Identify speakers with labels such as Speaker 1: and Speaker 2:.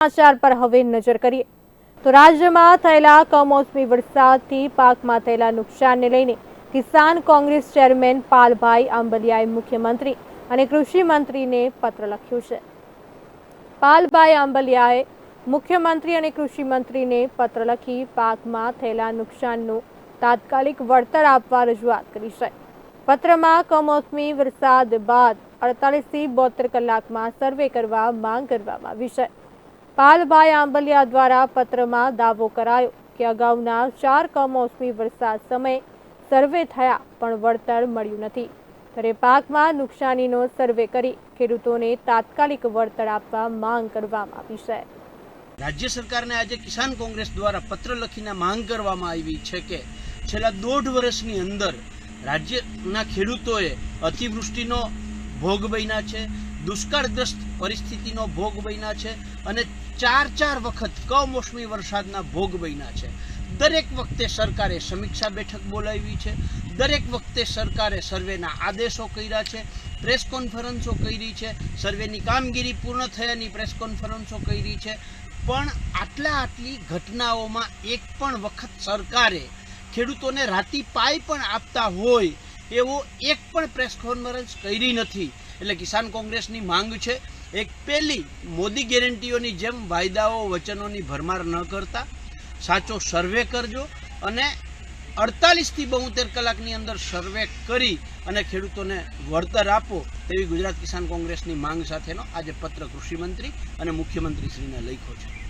Speaker 1: સમાચાર પર હવે નજર કરીએ. તો રાજ્યમાં થયેલા કમોસમી વરસાદથી પાકમાં થયેલા નુકસાનને લઈને કિસાન કોંગ્રેસ ચેરમેન પાલભાઈ આંબલિયાએ મુખ્યમંત્રી અને કૃષિ મંત્રીને પત્ર લખ્યું છે. પાલભાઈ આંબલિયાએ મુખ્યમંત્રી અને કૃષિ મંત્રીને પત્ર લખી પાકમાં થયેલા નુકસાનનું તાત્કાલિક વળતર આપવા રજૂઆત કરી છે. પત્રમાં કમોસમી વરસાદ બાદ અડતાલીસથી બોતેર કલાકમાં સર્વે કરવા માંગ કરવામાં આવી છે. પાલભાઈ આંબલિયા દ્વારા પત્રમાં દાવો કરાયો કે અગાઉના ચાર કમોસમી વરસાદ સમયે સર્વે થયા, પણ વળતર મળ્યું નથી. ત્યારે પાકમાં નુકસાનીનો સર્વે કરી ખેડૂતોને તાત્કાલિક વળતર આપવા માંગ કરવામાં આવી છે.
Speaker 2: રાજ્ય સરકારને આજે કિસાન કોંગ્રેસ દ્વારા પત્ર લખીને માંગ કરવામાં આવી છે કે છેલ્લા દોઢ વર્ષની અંદર રાજ્યના ખેડૂતોએ અતિવૃષ્ટિનો ભોગ બન્યા છે, દુષ્કાળગ્રસ્ત પરિસ્થિતિનો ભોગ બન્યા છે અને ચાર ચાર વખત કમોસમી વરસાદના ભોગ બન્યા છે. દરેક વખતે સરકારે સમીક્ષા બેઠક બોલાવી છે, દરેક વખતે સરકારે સર્વેના આદેશો કર્યા છે, પ્રેસ કોન્ફરન્સો કરી છે, સર્વેની કામગીરી પૂર્ણ થયાની પ્રેસ કોન્ફરન્સો કરી છે. પણ આટલા આટલી ઘટનાઓમાં એક પણ વખત સરકારે ખેડૂતોને રાતી પાય પણ આપતા હોય એવો એક પણ પ્રેસ કોન્ફરન્સ કરી નથી. એટલે કિસાન કોંગ્રેસની માંગ છે, એક પહેલી મોદી ગેરંટીઓની જેમ વાયદાઓ વચનોની ભરમાર ન કરતા. સાચો સર્વે કરજો અને અડતાલીસથી બોતેર કલાકની અંદર સર્વે કરી અને ખેડૂતોને વળતર આપો તેવી ગુજરાત કિસાન કોંગ્રેસની માંગ સાથેનો આજે પત્ર કૃષિમંત્રી અને મુખ્યમંત્રી શ્રીને લખ્યો છે.